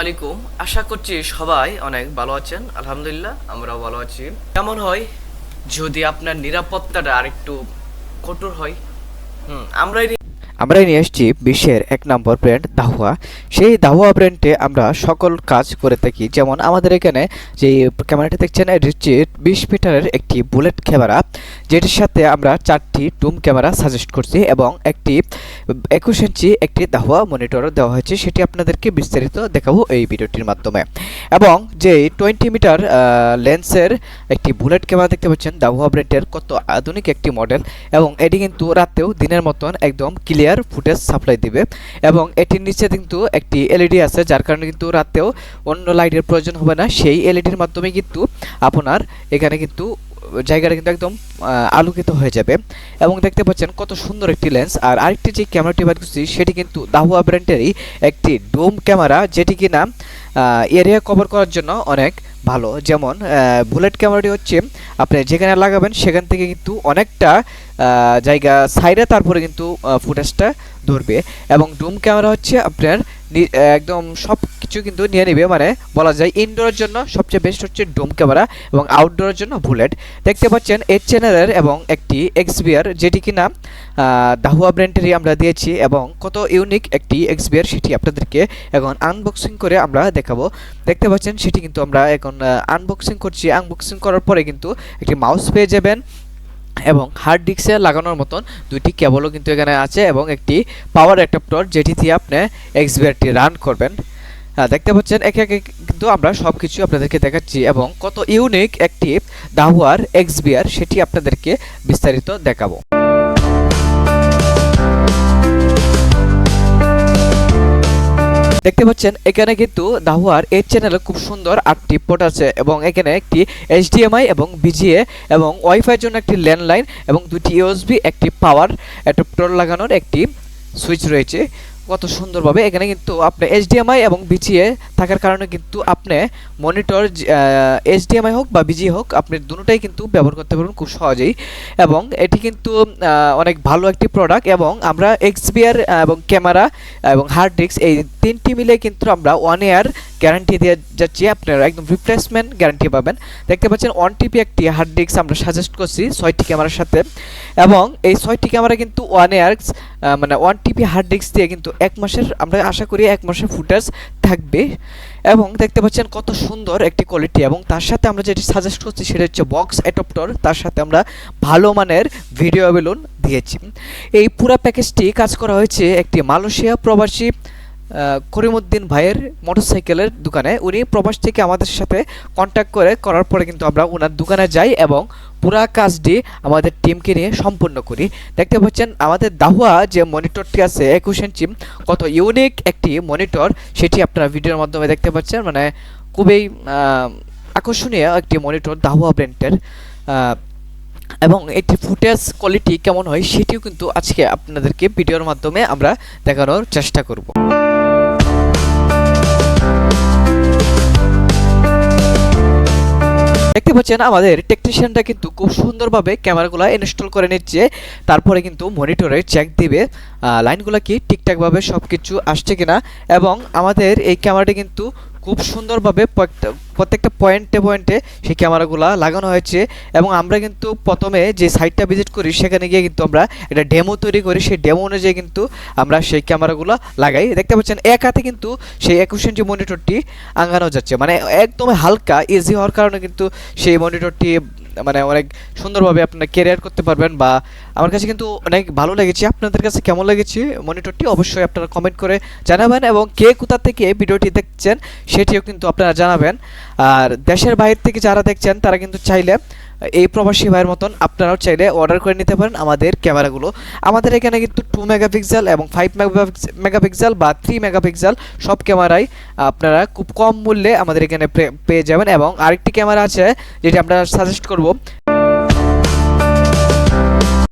আলাইকুম। আশা করছি সবাই অনেক ভালো আছেন। আলহামদুলিল্লাহ, আমরাও ভালো আছি। কেমন হয়? যদি আপনার নিরাপত্তাটা আরেকটু কঠোর হয়। হুম আমরা আমরা নিয়ে এসেছি বিশ্বের এক নম্বর ব্র্যান্ড দাহুয়া সেই দাহুয়া ব্র্যান্ডে আমরা সকল কাজ করে থাকি। যেমন আমাদের এখানে যে ক্যামেরাটি দেখছেন, এটি হচ্ছে বিশ মিটারের একটি বুলেট ক্যামেরা যেটির সাথে আমরা চারটি টুম ক্যামেরা সাজেস্ট করছি এবং একটি একুশ ইঞ্চি একটি দাহুয়া মনিটর দেওয়া হয়েছে। সেটি আপনাদেরকে বিস্তারিত দেখাবো এই ভিডিওটির মাধ্যমে। এবং যে টোয়েন্টি মিটার লেন্সের একটি বুলেট ক্যামেরা দেখতে পাচ্ছেন দাহুয়া ব্র্যান্ডের কত আধুনিক একটি মডেল এবং এটি কিন্তু রাতেও দিনের মতন একদম ক্লিয়ার ফুটেজ সাপ্লাই দিবে এবং এটির নিচে কিন্তু একটি এলইডি আছে, যার কারণে কিন্তু রাতেও অন্য লাইটের প্রয়োজন হবে না। সেই এলইডির মাধ্যমে কিন্তু আপনার এখানে কিন্তু জায়গাটা কিন্তু একদম আলোকিত হয়ে যাবে। এবং দেখতে পাচ্ছেন কত সুন্দর একটি লেন্স আর আরেকটি যে ক্যামেরাটি বার করছি সেটি কিন্তু দাহুয়া ব্র্যান্ডেরই একটি ডোম ক্যামেরা যেটি কিনা এরিয়া কভার করার জন্য অনেক ভালো। যেমন বুলেট ক্যামেরাটি হচ্ছে, আপনি যেখানে লাগাবেন, সেখান থেকে কিন্তু অনেকটা জায়গা সাইডে তারপরে কিন্তু ফুটেজটা ধরবে। এবং ডুম ক্যামেরা হচ্ছে আপনার একদম সব কিছু কিন্তু নিয়ে নেবে। মানে বলা যায় ইনডোরের জন্য সবচেয়ে বেস্ট হচ্ছে ডোম ক্যামেরা এবং আউটডোরের জন্য বুলেট দেখতে পাচ্ছেন এইট চ্যানেলের এবং একটি এক্সবিআর যেটি কিনা দাহুয়া ব্র্যান্ডেরই আমরা দিয়েছি এবং কত ইউনিক একটি এক্সবিআর সেটি আপনাদেরকে এখন আনবক্সিং করে আমরা দেখাবো। দেখতে পাচ্ছেন সেটি কিন্তু আমরা এখন আনবক্সিং করছি। আনবক্সিং করার পরে কিন্তু একটি মাউস পেয়ে যাবেন এবং হার্ড ডিস্কে লাগানোর মতন দুইটি কেবলও কিন্তু এখানে আছে এবং একটি পাওয়ার অ্যাডাপ্টর যেটি দিয়ে আপনি এক্সবিআরটি রান করবেন। দেখতে পাচ্ছেন, একে একে কিন্তু আমরা সব কিছু আপনাদেরকে দেখাচ্ছি এবং কত ইউনিক একটি দাহুয়ার এক্সবিআর সেটি আপনাদেরকে বিস্তারিত দেখাবো। দেখতে পাচ্ছেন, এখানে কিন্তু দাহুয়ার এই চ্যানেলে খুব সুন্দর আটটি পোর্ট আছে এবং এখানে একটি এইচডিএমআই এবং বিজিএ এবং ওয়াইফাইয়ের জন্য একটি ল্যান্ডলাইন এবং দুটি ইউএসবি একটি পাওয়ার অ্যাডাপ্টর লাগানোর একটি সুইচ রয়েছে। কত সুন্দরভাবে এখানে কিন্তু আপনি এইচডিএমআই এবং বিজিএ থাকার কারণে কিন্তু আপনি মনিটর এইচডিএমআই হোক বা বিজি হোক, আপনি দুটোটাই কিন্তু ব্যবহার করতে পারবেন খুব সহজেই। এবং এটি কিন্তু অনেক ভালো একটি প্রোডাক্ট এবং আমরা এক্সবিআর এবং ক্যামেরা এবং হার্ড ডিস্ক এই তিনটি মিলে কিন্তু আমরা ওয়ান ইয়ার গ্যারান্টি দিয়ে যাচ্ছি। আপনারা একদম রিপ্লেসমেন্ট গ্যারান্টি পাবেন। দেখতে পাচ্ছেন ওয়ান টিপি একটি হার্ড ডিস্ক আমরা সাজেস্ট করছি ছয়টি ক্যামেরার সাথে। এবং এই ছয়টি ক্যামেরা কিন্তু ওয়ান ইয়ার মানে ওয়ান টিপি হার্ড ডিস্ক দিয়ে কিন্তু এক মাসের, আমরা আশা করি এক মাসের ফুটেজ থাকবে। এবং দেখতে পাচ্ছেন কত সুন্দর একটি কোয়ালিটি এবং তার সাথে আমরা যেটি সাজেস্ট করছি সেটা হচ্ছে বক্স অ্যাডপ্টর তার সাথে আমরা ভালো মানের ভিডিও বেলুন দিয়েছি। এই পুরো প্যাকেজটি কাজ করা হয়েছে একটি মালয়েশিয়া প্রবাসী আহ, করিমউদ্দিন ভাইয়ের মোটরসাইকেলের দোকানে উনি প্রবাস থেকে আমাদের সাথে কন্ট্যাক্ট করে করার পরে কিন্তু আমরা ওনার দোকানে যাই এবং পুরা কাজটি আমাদের টিমকে নিয়ে সম্পূর্ণ করি। দেখতে পাচ্ছেন আমাদের দাহুয়া যে মনিটরটি আছে একুশ ইঞ্চি কত ইউনিক একটি মনিটর সেটি আপনারা ভিডিওর মাধ্যমে দেখতে পাচ্ছেন। মানে খুবই আকর্ষণীয় একটি মনিটর দাহুয়া ব্র্যান্ডের এবং এটি ফুটেজ কোয়ালিটি কেমন হয় সেটিও কিন্তু আজকে আপনাদেরকে ভিডিওর মাধ্যমে আমরা দেখানোর চেষ্টা করব। দেখতে পাচ্ছেন আমাদের টেকনিশিয়ানটা কিন্তু খুব সুন্দরভাবে ক্যামেরাগুলো ইনস্টল করে নিচ্ছে। তারপরে কিন্তু মনিটরে চেক দিবে। লাইনগুলো কি ঠিকঠাকভাবে সব কিছু আসছে কিনা? এবং আমাদের এই ক্যামেরাটি কিন্তু খুব সুন্দরভাবে প্রত্যেকটা- পয়েন্টে পয়েন্টে সেই ক্যামেরাগুলো লাগানো হয়েছে। এবং আমরা কিন্তু প্রথমে যে সাইটটা ভিজিট করি, সেখানে গিয়ে কিন্তু আমরা একটা ডেমো তৈরি করি। সেই ডেমো অনুযায়ী কিন্তু আমরা সেই ক্যামেরাগুলো লাগাই। দেখতে পাচ্ছেন, এক হাতে কিন্তু সেই একুশ ইঞ্চি মনিটরটি আঙ্গানো যাচ্ছে। মানে একদম হালকা ইজি হওয়ার কারণে কিন্তু সেই মনিটরটি মানে অনেক সুন্দরভাবে আপনারা ক্যারিয়ার করতে পারবেন বা আমার কাছে কিন্তু অনেক ভালো লেগেছে। আপনাদের কাছে কেমন লেগেছে? মনিটরটি অবশ্যই আপনারা কমেন্ট করে জানাবেন এবং কে কোথা থেকে ভিডিওটি দেখছেন সেটিও কিন্তু আপনারা জানাবেন। আর দেশের বাইরে থেকে যারা দেখছেন, তারা কিন্তু চাইলে এই প্রবাসী ভাইয়ের মতন আপনারাও চাইলে অর্ডার করে নিতে পারেন আমাদের ক্যামেরাগুলো। আমাদের এখানে কিন্তু টু মেগাপিক্সেল এবং ফাইভ মেগা মেগাপিক্সেল বা থ্রি মেগাপিক্সেল সব ক্যামেরাই আপনারা খুব কম মূল্যে আমাদের এখানে পেয়ে যাবেন এবং আরেকটি ক্যামেরা আছে যেটি আমরা সাজেস্ট করব।